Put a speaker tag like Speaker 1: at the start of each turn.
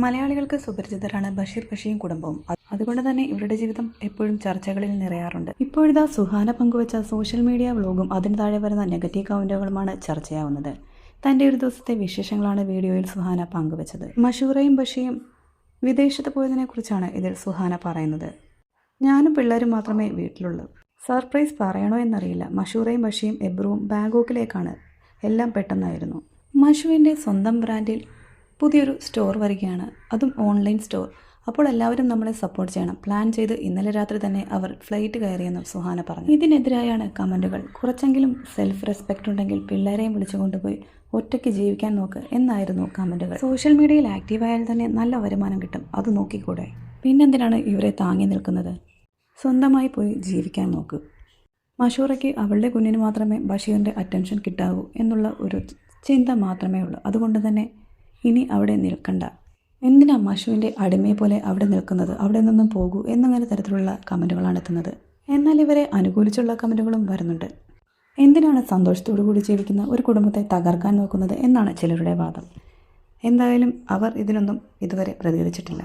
Speaker 1: മലയാളികൾക്ക് സുപരിചിതരാണ് ബഷീർ ബഷിയും കുടുംബവും. അത് അതുകൊണ്ട് തന്നെ ഇവരുടെ ജീവിതം എപ്പോഴും ചർച്ചകളിൽ നിറയാറുണ്ട്. ഇപ്പോഴിതാ സുഹാന പങ്കുവച്ച സോഷ്യൽ മീഡിയ വ്ലോഗും അതിന് താഴെ വരുന്ന നെഗറ്റീവ് കമന്റുകളുമാണ് ചർച്ചയാവുന്നത്. തന്റെ ഒരു ദിവസത്തെ വിശേഷങ്ങളാണ് വീഡിയോയിൽ സുഹാന പങ്കുവച്ചത്. മഷൂറയും ബഷിയും വിദേശത്ത് പോയതിനെക്കുറിച്ചാണ് ഇതിൽ സുഹാന പറയുന്നത്. ഞാനും പിള്ളേരും മാത്രമേ വീട്ടിലുള്ളൂ. സർപ്രൈസ് പറയണോ എന്നറിയില്ല. മഷൂറയും ബഷിയും എബ്രുവും ബാങ്കോക്കിലേക്കാണ്. എല്ലാം പെട്ടെന്നായിരുന്നു. മഷുവിന്റെ സ്വന്തം ബ്രാൻഡിൽ പുതിയൊരു സ്റ്റോർ വരികയാണ്. അതും ഓൺലൈൻ സ്റ്റോർ. അപ്പോൾ എല്ലാവരും നമ്മളെ സപ്പോർട്ട് ചെയ്യണം. പ്ലാൻ ചെയ്ത് ഇന്നലെ രാത്രി തന്നെ അവർ ഫ്ലൈറ്റ് കയറിയെന്ന് സുഹാന പറഞ്ഞു. ഇതിനെതിരായാണ് കമന്റുകൾ കുറച്ചെങ്കിലും സെൽഫ് റെസ്പെക്റ്റ് ഉണ്ടെങ്കിൽ പിള്ളേരെയും വിളിച്ചു കൊണ്ടുപോയി ഒറ്റയ്ക്ക് ജീവിക്കാൻ നോക്ക് എന്നായിരുന്നു കമന്റുകൾ സോഷ്യൽ മീഡിയയിൽ ആക്റ്റീവായാൽ തന്നെ നല്ല വരുമാനം കിട്ടും. അത് നോക്കിക്കൂടെ? പിന്നെന്തിനാണ് ഇവരെ താങ്ങി നിൽക്കുന്നത്? സ്വന്തമായി പോയി ജീവിക്കാൻ നോക്ക്. മഷൂറയ്ക്ക് അവളുടെ കുഞ്ഞിന് മാത്രമേ ബഷീറിന്റെ അറ്റൻഷൻ കിട്ടാവൂ എന്നുള്ള ഒരു ചിന്ത മാത്രമേ ഉള്ളൂ. അതുകൊണ്ട് തന്നെ ഇനി അവിടെ നിൽക്കണ്ട. എന്തിനാ മഷുവിന്റെ അടിമയെ പോലെ അവിടെ നിൽക്കുന്നത്? അവിടെ നിന്നും പോകൂ എന്നങ്ങനെ തരത്തിലുള്ള കമന്റുകളാണ് എത്തുന്നത്. എന്നാൽ ഇവരെ അനുകൂലിച്ചുള്ള കമന്റുകളും വരുന്നുണ്ട്. എന്തിനാണ് സന്തോഷത്തോടു കൂടി ജീവിക്കുന്ന ഒരു കുടുംബത്തെ തകർക്കാൻ നോക്കുന്നത് എന്നാണ് ചിലരുടെ വാദം. എന്തായാലും അവർ ഇതിനൊന്നും ഇതുവരെ പ്രതികരിച്ചിട്ടില്ല.